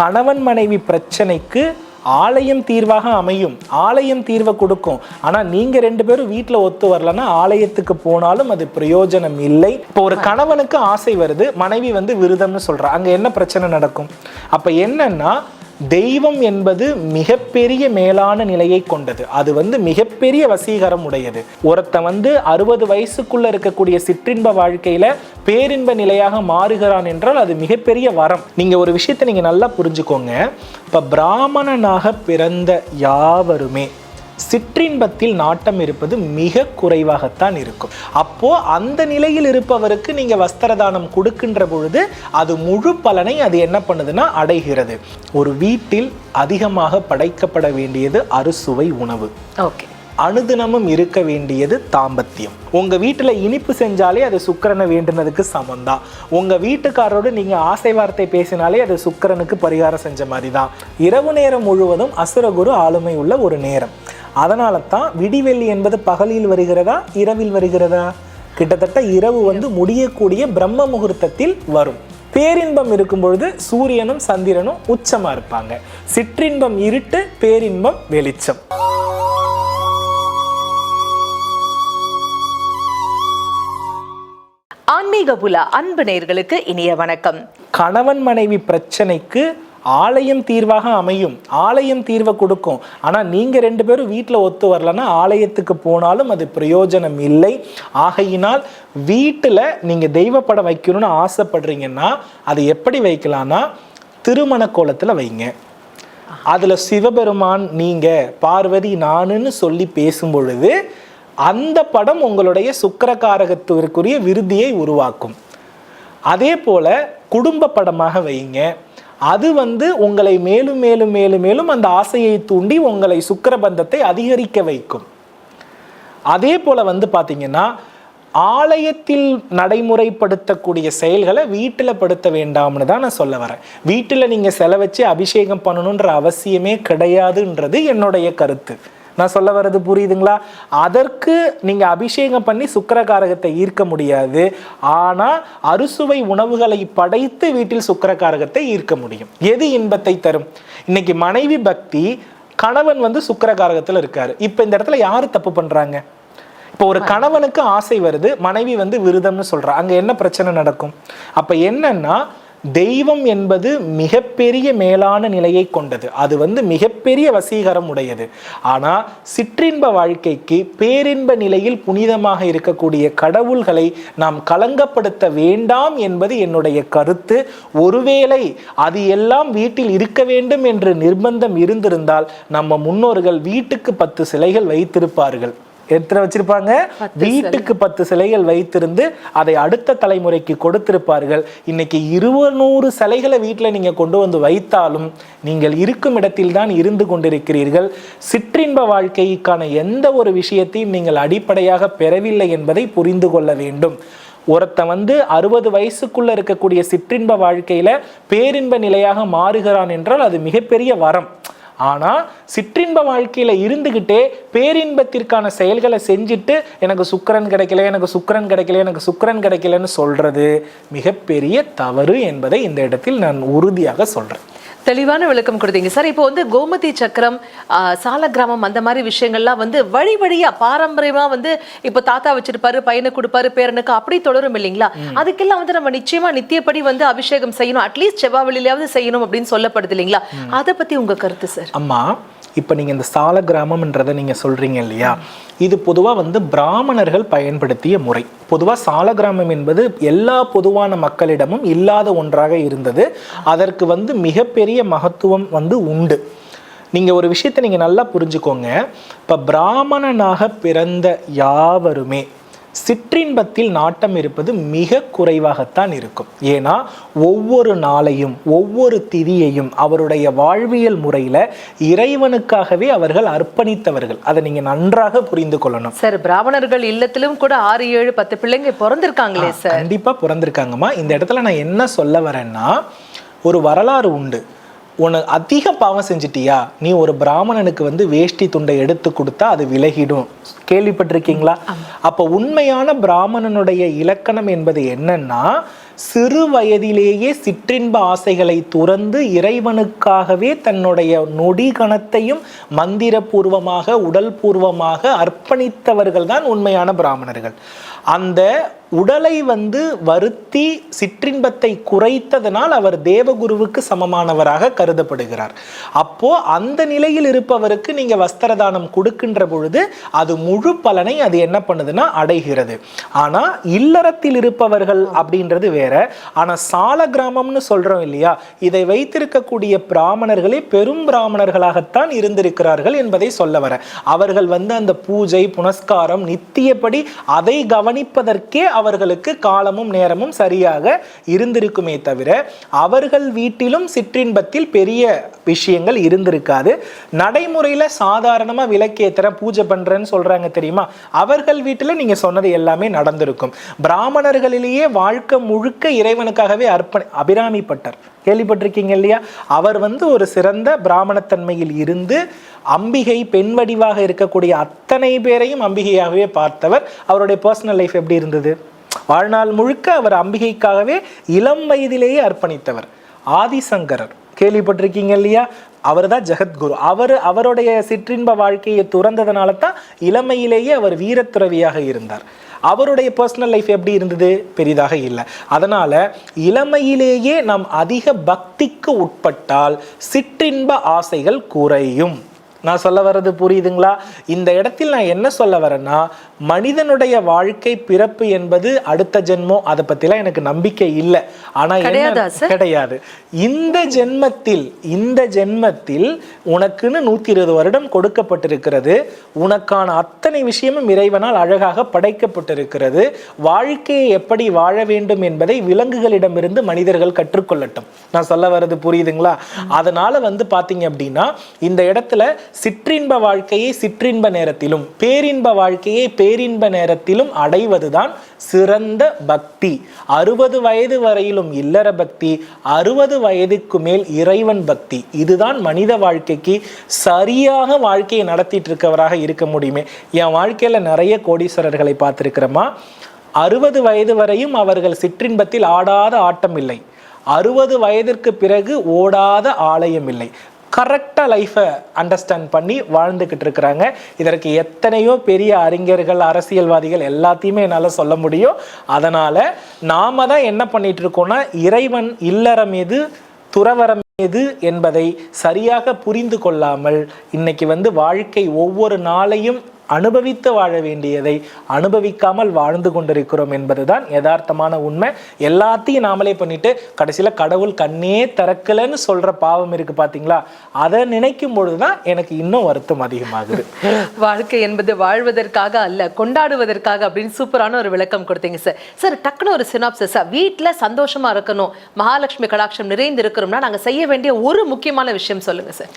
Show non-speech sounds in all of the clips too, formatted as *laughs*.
கணவன் மனைவி பிரச்சனைக்கு ஆலயம் தீர்வாக அமையும். ஆலயம் தீர்வை கொடுக்கும். ஆனால் நீங்கள் ரெண்டு பேரும் வீட்டில் ஒத்து வரலன்னா ஆலயத்துக்கு போனாலும் அது பிரயோஜனம் இல்லை. இப்போ ஒரு கணவனுக்கு ஆசை வருது மனைவி வந்து விருதம்னு சொல்கிறா அங்கே என்ன பிரச்சனை நடக்கும்? அப்போ என்னன்னா தெய்வம் என்பது மிகப்பெரிய மேலான நிலையை கொண்டது. அது வந்து மிகப்பெரிய வசீகரம் உடையது. ஒருத்தன் வந்து அறுபது வயசுக்குள்ள இருக்கக்கூடிய சிற்றின்ப வாழ்க்கையில பேரின்ப நிலையாக மாறுகிறான் என்றால் அது மிகப்பெரிய வரம். நீங்க ஒரு விஷயத்தை நீங்க நல்லா புரிஞ்சுக்கோங்க. இப்ப பிராமணனாக பிறந்த யாவருமே சிற்றின்பத்தில் நாட்டம் இருப்பது மிக குறைவாகத்தான் இருக்கும். அப்போ அந்த நிலையில் இருப்பவருக்கு நீங்க வஸ்திரதானம் கொடுக்கின்ற பொழுது அது முழு பலனை அது என்ன பண்ணுதுன்னா அடைகிறது. ஒரு வீட்டில் அதிகமாக படைக்கப்பட வேண்டியது அறுசுவை உணவு. ஓகே. அனுதினமும் இருக்க வேண்டியது தாம்பத்தியம். உங்க வீட்டுல இனிப்பு செஞ்சாலே அது சுக்கிரனை வேண்டுனதுக்கு சமம்தான் உங்க வீட்டுக்காரரோடு நீங்க ஆசை வார்த்தை பேசினாலே அது சுக்கிரனுக்கு பரிகாரம் செஞ்ச மாதிரி தான் இரவு நேரம் முழுவதும் அசுரகுரு ஆளுமை உள்ள ஒரு நேரம். அதனால தான் விடிவெள்ளி என்பது பகலில் வருகிறதா இரவில் வருகிறதா? கிட்டத்தட்ட இரவு வந்து முடியக்கூடிய பிரம்ம முகூர்த்தத்தில் வரும். பேரின்பம் இருக்கும் பொழுது சூரியனும் சந்திரனும் உச்சமா இருப்பாங்க. சிற்றின்பம் இருட்டு பேரின்பம் வெளிச்சம். ஆன்மீக புலா அன்பு நேயர்களுக்கு இனிய வணக்கம். கணவன் மனைவி பிரச்சனைக்கு ஆலயம் தீர்வாக அமையும் ஆலயம் தீர்வை கொடுக்கும். ஆனால் நீங்கள் ரெண்டு பேரும் வீட்டில் ஒத்து வரலன்னா ஆலயத்துக்கு போனாலும் அது பிரயோஜனம் இல்லை. ஆகையினால் வீட்டில் நீங்கள் தெய்வ படம் வைக்கணும்னு ஆசைப்படுறீங்கன்னா அது எப்படி வைக்கலாம்னா திருமண கோலத்தில் வைங்க. அதில் சிவபெருமான் நீங்கள் பார்வதி நானுன்னு சொல்லி பேசும் பொழுது அந்த படம் உங்களுடைய சுக்கரகாரகத்திற்குரிய விருதியை உருவாக்கும். அதே போல குடும்ப படமாக வைங்க. அது வந்து உங்களை மேலும் மேலும் மேலும் மேலும் அந்த ஆசையை தூண்டி உங்களை சுக்கிரபந்தத்தை அதிகரிக்க வைக்கும். அதே போல வந்து பார்த்திங்கன்னா ஆலயத்தில் நடைமுறைப்படுத்தக்கூடிய செயல்களை வீட்டில் படுத்த வேண்டாம்னு தான் நான் சொல்ல வரேன். வீட்டில் நீங்கள் செலவச்சு அபிஷேகம் பண்ணணுன்ற அவசியமே கிடையாதுன்றது என்னுடைய கருத்து. நான் சொல்ல வர்றது புரியுதுங்களா? அதற்கு நீங்க அபிஷேகம் பண்ணி சுக்கரகாரகத்தை ஈர்க்க முடியாது. ஆனா அறுசுவை உணவுகளை படைத்து வீட்டில் சுக்கரகாரகத்தை ஈர்க்க முடியும். எது இன்பத்தை தரும்? இன்னைக்கு மனைவி பக்தி கணவன் வந்து சுக்கரகாரகத்தில் இருக்காரு. இப்போ இந்த இடத்துல யார் தப்பு பண்றாங்க? இப்போ ஒரு கணவனுக்கு ஆசை வருது மனைவி வந்து விருதம்னு சொல்றா. அங்க என்ன பிரச்சனை நடக்கும்? அப்ப என்னன்னா தெய்வம் என்பது மிகப்பெரிய மேலான நிலையை கொண்டது. அது வந்து மிகப்பெரிய வசீகரம் உடையது. ஆனால் சிற்றின்ப வாழ்க்கைக்கு பேரின்ப நிலையில் புனிதமாக இருக்கக்கூடிய கடவுள்களை நாம் கலங்கப்படுத்த வேண்டாம் என்பது என்னுடைய கருத்து. ஒருவேளை அது எல்லாம் வீட்டில் இருக்க வேண்டும் என்று நிர்பந்தம் இருந்திருந்தால் நம்ம முன்னோர்கள் வீட்டுக்கு பத்து சிலைகள் வைத்திருப்பார்கள். எத்தனை வச்சிருப்பாங்க? வீட்டுக்கு பத்து சிலைகள் வைத்திருந்து அதை அடுத்த தலைமுறைக்கு கொடுத்திருப்பார்கள். இன்னைக்கு இருநூறு சிலைகளை வீட்டில் நீங்க கொண்டு வந்து வைத்தாலும் நீங்கள் இருக்கும் இடத்தில் தான் இருந்து கொண்டிருக்கிறீர்கள். சிற்றின்ப வாழ்க்கைக்கான எந்த ஒரு விஷயத்தையும் நீங்கள் அடிப்படையாக பெறவில்லை என்பதை புரிந்து கொள்ள வேண்டும். ஒருத்தன் வந்து அறுபது வயசுக்குள்ள இருக்கக்கூடிய சிற்றின்ப வாழ்க்கையில பேரின்ப நிலையாக மாறுகிறான் என்றால் அது மிகப்பெரிய வரம். ஆனா சிற்றின்ப வாழ்க்கையில இருந்துகிட்டே பேரின்பத்திற்கான செயல்களை செஞ்சுட்டு எனக்கு சுக்கிரன் கிடைக்கல எனக்கு சுக்கிரன் கிடைக்கல எனக்கு சுக்கரன் கிடைக்கலன்னு சொல்றது மிகப்பெரிய தவறு என்பதை இந்த இடத்தில் நான் உறுதியாக சொல்றேன். தெளிவான விளக்கம் கொடுத்தீங்க. சார் இப்போ வந்து கோமதி சக்கரம் சால கிராமம் அந்த மாதிரி விஷயங்கள்லாம் வந்து வழி வழியா பாரம்பரியமா வந்து இப்போ தாத்தா வச்சிருப்பாரு பையனுக்கு கொடுப்பாரு பேரனுக்கு அப்படி தொடரும் இல்லைங்களா? அதுக்கெல்லாம் வந்து நம்ம நிச்சயமா நித்தியப்படி வந்து அபிஷேகம் செய்யணும். அட்லீஸ்ட் செவ்வாவெளியிலாவது செய்யணும் அப்படின்னு சொல்லப்படுது இல்லைங்களா? அதை பத்தி உங்க கருத்து சார்? அம்மா இப்போ நீங்கள் இந்த சால கிராமம்ன்றதை நீங்கள் சொல்கிறீங்க இல்லையா? இது பொதுவாக வந்து பிராமணர்கள் பயன்படுத்திய முறை. பொதுவாக சால கிராமம் என்பது எல்லா பொதுவான மக்களிடமும் இல்லாத ஒன்றாக இருந்தது. அதற்கு வந்து மிகப்பெரிய மகத்துவம் வந்து உண்டு. நீங்கள் ஒரு விஷயத்தை நீங்கள் நல்லா புரிஞ்சுக்கோங்க. இப்போ பிராமணனாக பிறந்த யாவருமே சிற்றின்பத்தில் நாட்டம் இருப்பது மிக குறைவாகத்தான் இருக்கும். ஏன்னா ஒவ்வொரு நாளையும் ஒவ்வொரு திதியையும் அவருடைய வாழ்வியல் முறையில இறைவனுக்காகவே அவர்கள் அர்ப்பணித்தவர்கள். அதை நீங்க நன்றாக புரிந்து கொள்ளணும். சார் பிராமணர்கள் இல்லத்திலும் கூட ஆறு ஏழு பத்து பிள்ளைங்க பிறந்திருக்காங்களே சார். கண்டிப்பா பிறந்திருக்காங்கம்மா. இந்த இடத்துல நான் என்ன சொல்ல வரேன்னா ஒரு வரலாறு உண்டு. உனக்கு அதிக பாவம் செஞ்சிட்டியா? நீ ஒரு பிராமணனுக்கு வந்து வேஷ்டி துண்டை எடுத்து கொடுத்தா அது விலகிடும். கேள்விப்பட்டிருக்கீங்களா? அப்ப உண்மையான பிராமணனுடைய இலக்கணம் என்பது என்னன்னா சிறு வயதிலேயே சிற்றின்ப ஆசைகளை துறந்து இறைவனுக்காகவே தன்னுடைய நொடி கணத்தையும் மந்திரபூர்வமாக உடல் பூர்வமாக அர்ப்பணித்தவர்கள் தான் உண்மையான பிராமணர்கள். அந்த உடலை வந்து வருத்தி சிற்றின்பத்தை குறைத்ததனால் அவர் தேவகுருவுக்கு சமமானவராக கருதப்படுகிறார். அப்போ அந்த நிலையில் இருப்பவருக்கு நீங்க வஸ்திரதானம் கொடுக்கின்ற பொழுது அது முழு பலனை அது என்ன பண்ணுதுன்னா அடைகிறது. ஆனா இல்லறத்தில் இருப்பவர்கள் அப்படின்றது வேற. ஆனா சால கிராமம்னு சொல்றோம் இல்லையா? இதை வைத்திருக்கக்கூடிய பிராமணர்களே பெரும் பிராமணர்களாகத்தான் இருந்திருக்கிறார்கள் என்பதை சொல்ல வர. அவர்கள் வந்து அந்த பூஜை புனஸ்காரம் நித்தியப்படி அதை கவனிப்பதற்கே அவர்களுக்கு காலமும் நேரமும் சரியாக இருந்திருக்குமே தவிர அவர்கள் வீட்டிலும் சிற்றின்பத்தில் பெரிய விஷயங்கள் இருந்திருக்காது. நடைமுறையில் சாதாரணமாக விளக்கேத்துறேன் பூஜை பண்ணுறேன்னு சொல்கிறாங்க தெரியுமா? அவர்கள் வீட்டில் நீங்கள் சொன்னது எல்லாமே நடந்திருக்கும். பிராமணர்களிலேயே வாழ்க்கை முழுக்க இறைவனுக்காகவே அர்ப்பணி அபிராமிப்பட்டர். கேள்விப்பட்டிருக்கீங்க இல்லையா? அவர் வந்து ஒரு சிறந்த பிராமணத்தன்மையில் இருந்து அம்பிகை பெண் வடிவாக இருக்கக்கூடிய அத்தனை பேரையும் அம்பிகையாகவே பார்த்தவர். அவருடைய பர்சனல் லைஃப் எப்படி இருந்தது? வாழ்நாள் முழுக்க அவர் அம்பிகைக்காகவே இளம் வயதிலேயே அர்ப்பணித்தவர். ஆதிசங்கரர். கேள்விப்பட்டிருக்கீங்க இல்லையா? அவர் தான் ஜெகத்குரு. அவர் அவருடைய சிற்றின்ப வாழ்க்கையை துறந்ததுனால தான் இளமையிலேயே அவர் வீரத்துறவியாக இருந்தார். அவருடைய பர்சனல் லைஃப் எப்படி இருந்தது? பெரிதாக இல்லை. அதனால இளமையிலேயே நாம் அதிக பக்திக்கு உட்பட்டால் சிற்றின்ப ஆசைகள் குறையும். நான் சொல்ல வர்றது புரியுதுங்களா? இந்த இடத்தில் நான் என்ன சொல்ல வரேன்னா மனிதனுடைய வாழ்க்கை பிறப்பு என்பது அடுத்த ஜென்மம் அதை பத்திலாம் எனக்கு நம்பிக்கை இல்லை. ஆனா என்ன- கிடையாதா இந்த ஜென்மத்தில் இந்த ஜென்மத்தில் உனக்குன்னு நூத்தி இருபது வருடம் கொடுக்கப்பட்டிருக்கிறது. உனக்கான அத்தனை விஷயமும் இறைவனால் அழகாக படைக்கப்பட்டிருக்கிறது. வாழ்க்கையை எப்படி வாழ வேண்டும் என்பதை விலங்குகளிடமிருந்து மனிதர்கள் கற்றுக்கொள்ளட்டும். நான் சொல்ல வர்றது புரியுதுங்களா? அதனால வந்து பாத்தீங்க அப்படின்னா இந்த இடத்துல சிற்றின்ப வாழ்க்கையை சிற்றின்ப நேரத்திலும் பேரின்ப வாழ்க்கையை பேரின்ப நேரத்திலும் அடைவதுதான் சிறந்த பக்தி. அறுபது வயது வரையிலும் இல்லற பக்தி அறுபது வயதுக்கு மேல் இறைவன் பக்தி. இதுதான் மனித வாழ்க்கைக்கு சரியாக வாழ்க்கையை நடத்திட்டு இருக்கவராக இருக்க முடியுமே. என் வாழ்க்கையில நிறைய கோடீஸ்வரர்களை பார்த்துருக்கிறோமா அறுபது வயது வரையும் அவர்கள் சிற்றின்பத்தில் ஆடாத ஆட்டம் இல்லை. அறுபது வயதிற்கு பிறகு ஓடாத ஆலயம் இல்லை. கரெக்டாக லைஃப்பை அண்டர்ஸ்டாண்ட் பண்ணி வாழ்ந்துக்கிட்டு இருக்கிறாங்க. இதற்கு எத்தனையோ பெரிய அறிஞர்கள் அரசியல்வாதிகள் எல்லாத்தையுமே என்னால் சொல்ல முடியும். அதனால் நாம் தான் என்ன பண்ணிகிட்டு இருக்கோம்னா இறைவன் இல்லறம் எது துறவரம் எது என்பதை சரியாக புரிந்து கொள்ளாமல் இன்னைக்கு வந்து வாழ்க்கை ஒவ்வொரு நாளையும் அனுபவித்து வாழ வேண்டியதை அனுபவிக்காமல் வாழ்ந்து கொண்டிருக்கிறோம் என்பதுதான் யதார்த்தமான உண்மை. எல்லாத்தையும் நாமளே பண்ணிட்டு கடைசியில் கடவுள் கண்ணே திறக்கலன்னு சொல்ற பாவம் இருக்கு பாத்தீங்களா? அதை நினைக்கும் பொழுதுதான் எனக்கு இன்னும் வருத்தம் அதிகமாகுது. *laughs* வாழ்க்கை என்பது வாழ்வதற்காக அல்ல கொண்டாடுவதற்காக அப்படின்னு சூப்பரான ஒரு விளக்கம் கொடுத்தீங்க சார் சார் டக்குனு ஒரு சினாப்சஸ் சார் வீட்டில் சந்தோஷமா இருக்கணும் மகாலட்சுமி கடாட்சம் நிறைந்து இருக்கணும்னா நாங்கள் செய்ய வேண்டிய ஒரு முக்கியமான விஷயம் சொல்லுங்க சார்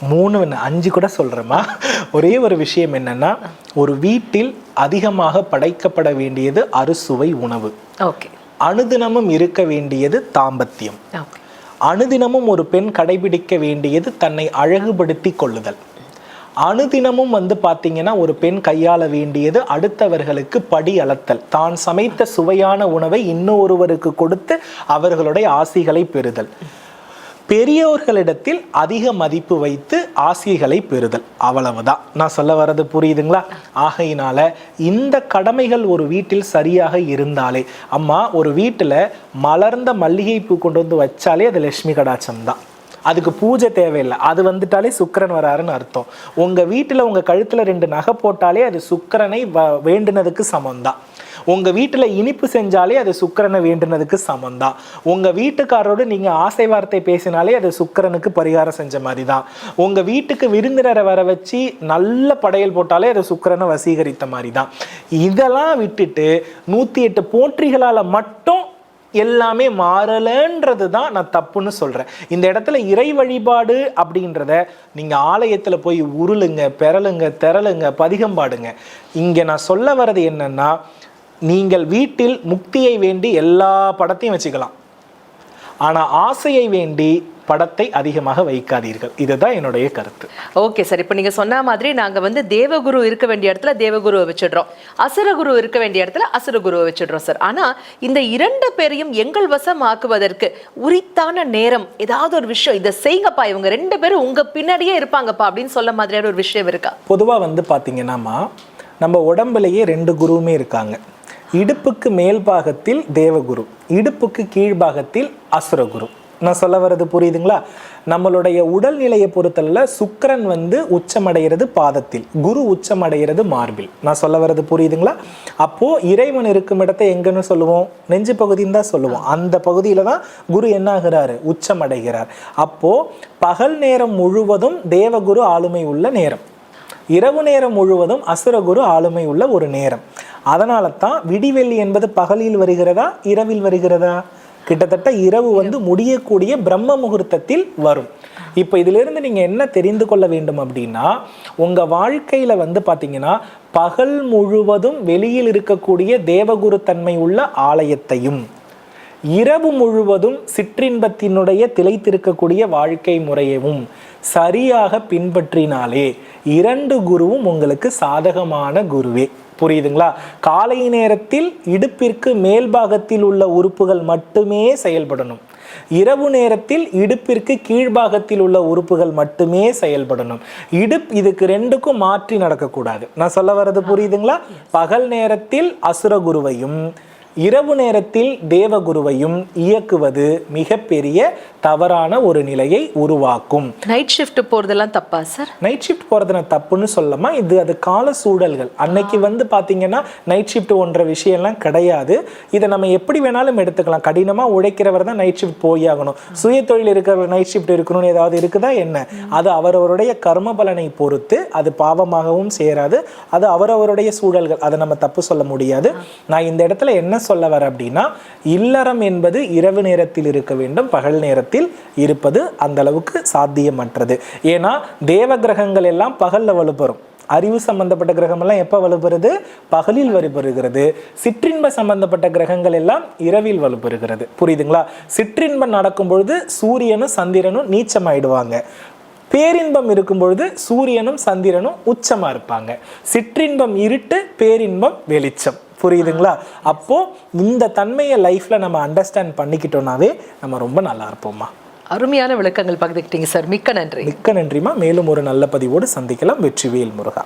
மூணு அஞ்சு கூட சொல்றேம்மா. ஒரே ஒரு விஷயம் என்னன்னா ஒரு வீட்டில் அதிகமாக படைக்கப்பட வேண்டியது அறுசுவை உணவு. ஓகே. அனுதினமும் இருக்க வேண்டியது தாம்பத்தியம். அனுதினமும் ஒரு பெண் கடைபிடிக்க வேண்டியது தன்னை அழகுபடுத்தி கொள்ளுதல். அனுதினமும் வந்து பார்த்தீங்கன்னா ஒரு பெண் கையாள வேண்டியது அடுத்தவர்களுக்கு படி அளத்தல். தான் சமைத்த சுவையான உணவை இன்னொருவருக்கு கொடுத்து அவர்களுடைய ஆசிகளை பெறுதல். பெரியோர்களிடத்தில் அதிக மதிப்பு வைத்து ஆசைகளை பெறுதல். அவ்வளவுதான். நான் சொல்ல வர்றது புரியுதுங்களா? ஆகையினால இந்த கடமைகள் ஒரு வீட்டில் சரியாக இருந்தாலே அம்மா ஒரு வீட்டில் மலர்ந்த மல்லிகைப்பூ கொண்டு வந்து வச்சாலே அது லட்சுமி கடாச்சம் தான். அதுக்கு பூஜை தேவையில்லை. அது வந்துட்டாலே சுக்கிரன் வராருன்னு அர்த்தம். உங்கள் வீட்டில் உங்கள் கழுத்தில் ரெண்டு நகை போட்டாலே அது சுக்கிரனை வ- வேண்டுனதுக்கு சமம்தான். உங்கள் வீட்டில் இனிப்பு செஞ்சாலே அது சுக்கரனை வேண்டுனதுக்கு சமம்தான் உங்கள் வீட்டுக்காரோடு நீங்கள் ஆசை வார்த்தை பேசினாலே அது சுக்கிரனுக்கு பரிகாரம் செஞ்ச மாதிரி தான் உங்கள் வீட்டுக்கு விருந்தினரை வர வச்சு நல்ல படையல் போட்டாலே அது சுக்கரனை வசீகரித்த மாதிரி தான் இதெல்லாம் விட்டுட்டு நூற்றி எட்டு போற்றிகளால் மட்டும் எல்லாமே மாறலன்றது தான் நான் தப்புன்னு சொல்கிறேன் இந்த இடத்துல இறை வழிபாடு அப்படின்றத நீங்கள் ஆலயத்தில் போய் உருளுங்க பெறலுங்க திரளுங்க பதிகம் பாடுங்க. இங்கே நான் சொல்ல வர்றது என்னென்னா நீங்கள் வீட்டில் முக்தியை வேண்டி எல்லா படத்தையும் வச்சுக்கலாம். ஆனா ஆசையை வேண்டி படத்தை அதிகமாக வைக்காதீர்கள். இதுதான் என்னுடைய கருத்து. ஓகே சார் இப்போ நீங்க சொன்ன மாதிரி நாங்க வந்து தேவகுரு இருக்க வேண்டிய இடத்துல தேவகுருவை வச்சிடுறோம். அசுரகுரு இருக்க வேண்டிய இடத்துல அசுரகுருவை வச்சிடுறோம் சார். ஆனா இந்த இரண்டு பேரையும் எங்கள் வசம் ஆக்குவதற்கு உரித்தான நேரம் ஏதாவது ஒரு விஷயம். இதை செய்யுங்கப்பா இவங்க ரெண்டு பேரும் உங்க பின்னாடியே இருப்பாங்கப்பா அப்படின்னு சொல்ல மாதிரியான ஒரு விஷயம் இருக்கா? பொதுவாக வந்து பார்த்தீங்கன்னாமா நம்ம உடம்புலயே ரெண்டு குருவுமே இருக்காங்க. இடுப்புக்கு மேல் பாகத்தில் தேவகுரு இடுப்புக்கு கீழ்பாகத்தில் அசுரகுரு. நான் சொல்ல வர்றது புரியுதுங்களா? நம்மளுடைய உடல்நிலையை பொறுத்தல சுக்கரன் வந்து உச்சமடைகிறது பாதத்தில் குரு உச்சமடைகிறது மார்பில். நான் சொல்ல வர்றது புரியுதுங்களா? அப்போ இறைவன் இருக்கும் இடத்தை எங்கன்னு சொல்லுவோம்? நெஞ்சு பகுதின்னு தான் சொல்லுவோம். அந்த பகுதியில தான் குரு என்ன ஆகிறாரு உச்சமடைகிறார். அப்போ பகல் நேரம் முழுவதும் தேவகுரு ஆளுமை உள்ள நேரம். இரவு நேரம் முழுவதும் அசுரகுரு ஆளுமை உள்ள ஒரு நேரம். அதனால தான் விடிவெள்ளி என்பது பகலில் வருகிறதா இரவில் வருகிறதா? கிட்டத்தட்ட இரவு வந்து முடியக்கூடிய பிரம்ம முகூர்த்தத்தில் வரும். இப்போ இதிலிருந்து நீங்கள் என்ன தெரிந்து கொள்ள வேண்டும் அப்படின்னா உங்கள் வாழ்க்கையில் வந்து பார்த்தீங்கன்னா பகல் முழுவதும் வெளியில் இருக்கக்கூடிய தேவகுரு தன்மை உள்ள ஆலயத்தையும் இரவு முழுவதும் சிற்றின்பத்தினுடைய திளைத்திருக்கக்கூடிய வாழ்க்கை முறையவும் சரியாக பின்பற்றினாலே இரண்டு குருவும் உங்களுக்கு சாதகமான குருவே. புரியுதுங்களா? காலை நேரத்தில் இடுப்பிற்கு மேல் பாகத்தில் உள்ள உறுப்புகள் மட்டுமே செயல்படணும். இரவு நேரத்தில் இடுப்பிற்கு கீழ்பாகத்தில் உள்ள உறுப்புகள் மட்டுமே செயல்படணும். இடுப் இதுக்கு ரெண்டுக்கும் மாற்றி நடக்கக்கூடாது. நான் சொல்ல வர்றது புரியுதுங்களா? பகல் நேரத்தில் அசுரகுருவையும் இரவு நேரத்தில் தேவகுருவையும் இயக்குவது மிகப்பெரிய தவறான ஒரு நிலையை உருவாக்கும். நைட் ஷிஃப்ட் போறதெல்லாம் தப்பா சார் நைட் ஷிஃப்ட் போகிறது நான் தப்புன்னு சொல்லமா? இது அது கால சூழல்கள். அன்னைக்கு வந்து பார்த்தீங்கன்னா நைட் ஷிஃப்ட் ஒன்ற விஷயம்லாம் கிடையாது. இதை நம்ம எப்படி வேணாலும் எடுத்துக்கலாம். கடினமாக உழைக்கிறவர் தான் நைட் ஷிஃப்ட் போய் ஆகணும். சுய தொழில் இருக்கிறவர் நைட் ஷிஃப்ட் இருக்கணும்னு ஏதாவது இருக்குதா என்ன? அது அவரவருடைய கர்ம பலனை பொறுத்து அது பாவமாகவும் சேராது. அது அவரவருடைய சூழல்கள். அதை நம்ம தப்பு சொல்ல முடியாது. நான் இந்த இடத்துல என்ன சொல்ல வர அப்படின்னா இல்லறம் என்பது இரவு நேரத்தில் இருக்க வேண்டும் பகல் நேரத்தில் இருப்பது அந்த அளவுக்கு சாத்தியமற்றது. ஏன்னா தேவ கிரகங்கள் எல்லாம் பகல்ல வலுப்பெறும். அறிவு சம்பந்தப்பட்ட கிரகமெல்லாம் எப்போ வலுப்பெறுது? பகலில் வலுப்பெறுகிறது. சிற்றின்ப சம்பந்தப்பட்ட கிரகங்கள் எல்லாம் இரவில் வலுப்பெறுகிறது. புரியுதுங்களா? சிற்றின்பம் நடக்கும் பொழுது சூரியனும் சந்திரனும் நீச்சமாயிடுவாங்க. பேரின்பம் இருக்கும் பொழுது சூரியனும் சந்திரனும் உச்சமாக இருப்பாங்க. சிற்றின்பம் இருட்டு பேரின்பம் வெளிச்சம். புரியுதுங்களா? அப்போ இந்த தன்மையை லைஃப்ல நம்ம அண்டர்ஸ்டாண்ட் பண்ணிக்கிட்டோம்னாவே நம்ம ரொம்ப நல்லா இருப்போம்மா. அருமையான விளக்கங்கள் பகிர்ந்துக்கிட்டீங்க சார். மிக்க நன்றி. மிக்க நன்றிமா மேலும் ஒரு நல்ல பதிவோடு சந்திக்கலாம். வெற்றிவேல் முருகா.